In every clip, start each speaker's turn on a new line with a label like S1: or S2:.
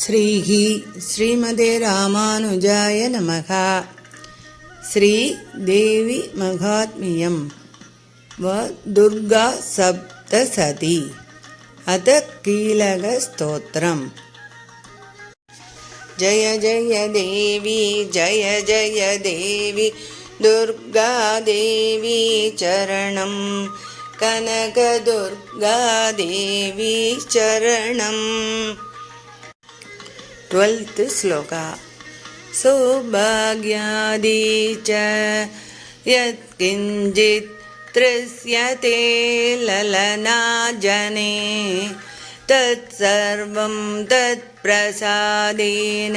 S1: श्रीः श्रीमते रामानुजाय नमः। श्रीदेवी महात्म्यं व दुर्गा सप्तसती। अथ कीलकस्तोत्रम्। जय जय देवी जय जय देवी। दुर्गादेवी चरणं कनकदुर्गादेवी चरणम् ट्वेल्त् श्लोक। सौभाग्यादि च ललना जने तत्सर्वं तत्प्रसादेन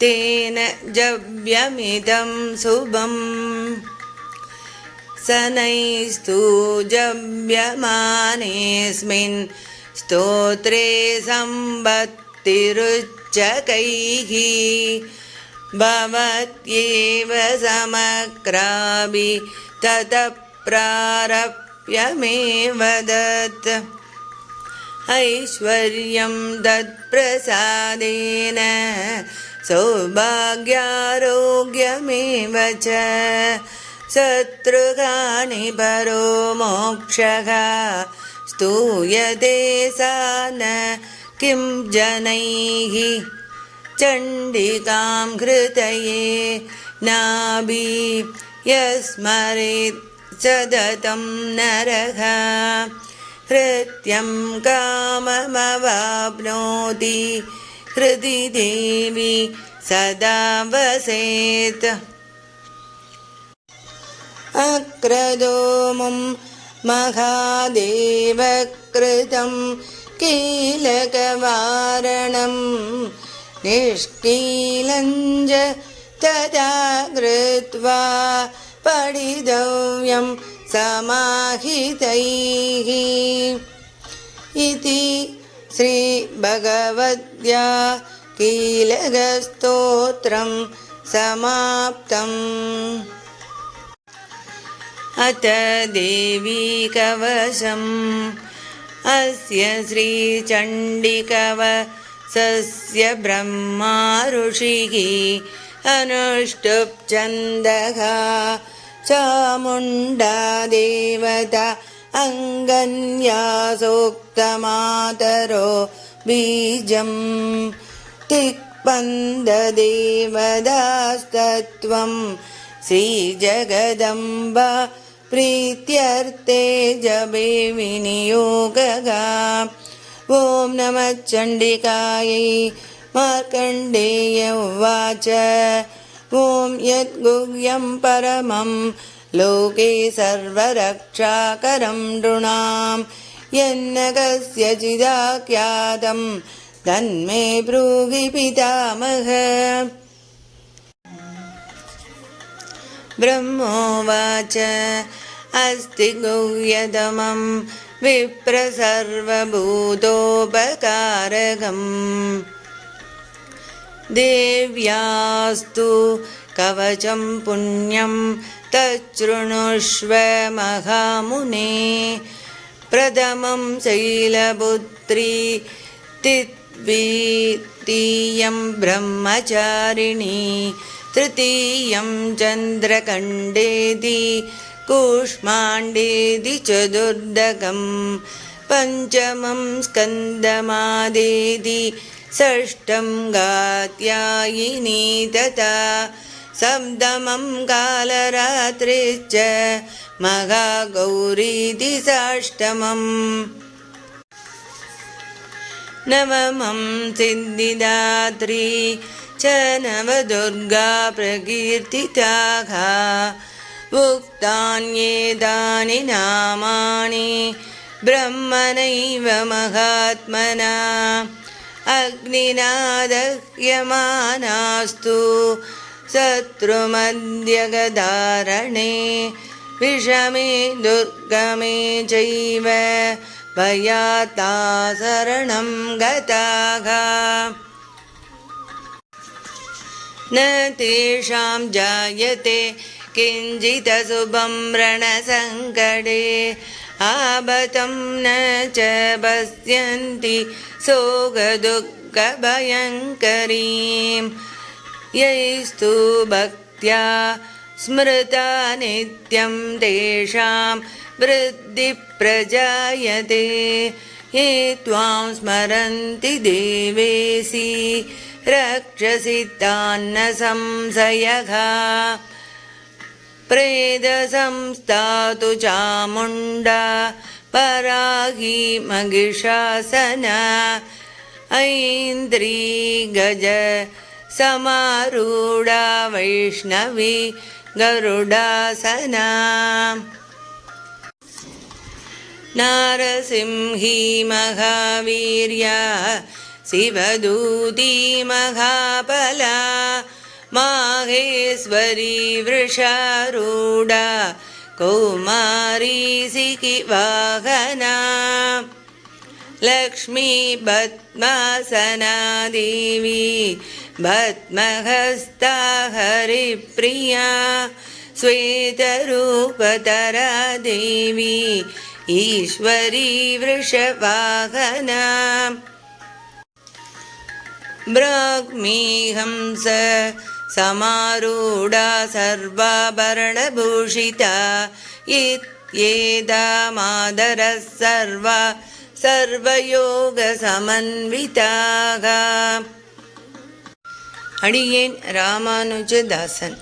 S1: तेन जव्यमिदं शुभम्। शनैस्तु जव्यमानेऽस्मिन् स्तोत्रे सम्बत्तिरुच्चकैः भवत्येव समक्राभि ततः प्रारप्यमेव दत् ऐश्वर्यं तत्प्रसादेन सौभाग्यारोग्यमेव च। शत्रुघानि परो मोक्षः स्तूयते सा न किं जनैः? चण्डिकां हृदये नाभि यस्मरेत् सततं नरः। हृत्यं काममवाप्नोति हृदि देवी सदा वसेत्। अक्रदोमुं महादेवकृतं कीलकवारणं निष्कीलञ्ज तदा कृत्वा पठितव्यं समाहितैः। इति श्रीभगवद्या कीलकस्तोत्रं समाप्तम्। अथ देवी कवशम् अस्य श्रीचण्डिकवसस्य ब्रह्मा ऋषिः अनुष्टुप्छन्दः चामुण्डा देवता अङ्गन्यासोक्तमातरो बीजं तिक्पन्ददेवदास्तत्त्वं श्रीजगदम्ब प्रीत्यर्थे जपे विनियोगः ॐ नमः चण्डिकायै मार्कण्डेय उवाच ॐ यद्गुह्यं परमं लोके सर्वरक्षाकरं नृणां यन्न कस्यचिदाख्यातं तन्मे ब्रूहि पितामह ब्रह्मोवाच अस्ति गुह्यतमं विप्रसर्वभूतोपकारकम्। देव्यास्तु कवचं पुण्यं तच्छृणुष्व महामुने। प्रथमं शैलपुत्री तिद्वितीयं ब्रह्मचारिणी तृतीयं चन्द्रकण्डेति कूष्माण्डेति चतुर्दकं पञ्चमं स्कन्दमादेति षष्ठं गात्यायिनी तथा सप्तमं कालरात्रिश्च महागौरीति साष्टमम्। नवमं सिद्धिदात्री च नवदुर्गा प्रकीर्तिताः उक्तान्येतानि नामानि ब्रह्मणैव महात्मना। अग्निनादह्यमानास्तु शत्रुमध्यगधारणे विषमे दुर्गमे चैव भयाता शरणं गताः न तेषां जायते किञ्चिदशुभं रणसङ्कटे आबतं न च पश्यन्ति सोगदुःखभयङ्करीं यैस्तु भक्त्या स्मृता नित्यं तेषां वृद्धिप्रजायते ये त्वां स्मरन्ति देवेसि रक्षसि तान्न संशयः प्रेदसंस्थातु चामुण्डा पराहि महिषासन ऐन्द्री गज समारूढा वैष्णवी गरुडासना नारसिंही महावीर्या शिवदूती महाबला माहेश्वरी वृषारूढा कौमारी सिकिवाहना लक्ष्मी पद्मासना देवी भद्महस्ता हरिप्रिया श्वेतरूपतरा देवी ईश्वरी वृषवाहना। ब्राह्मीहंस समारूढा सर्वाभरणभूषिता इत्येदा मादरः सर्वा सर्वयोगसमन्विताः अडियेन् रामानुजदासन्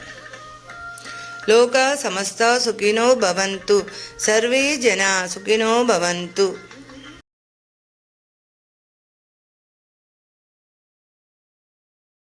S1: लोका समस्ता सुखिनो भवन्तु सर्वे जना सुखिनो भवन्तु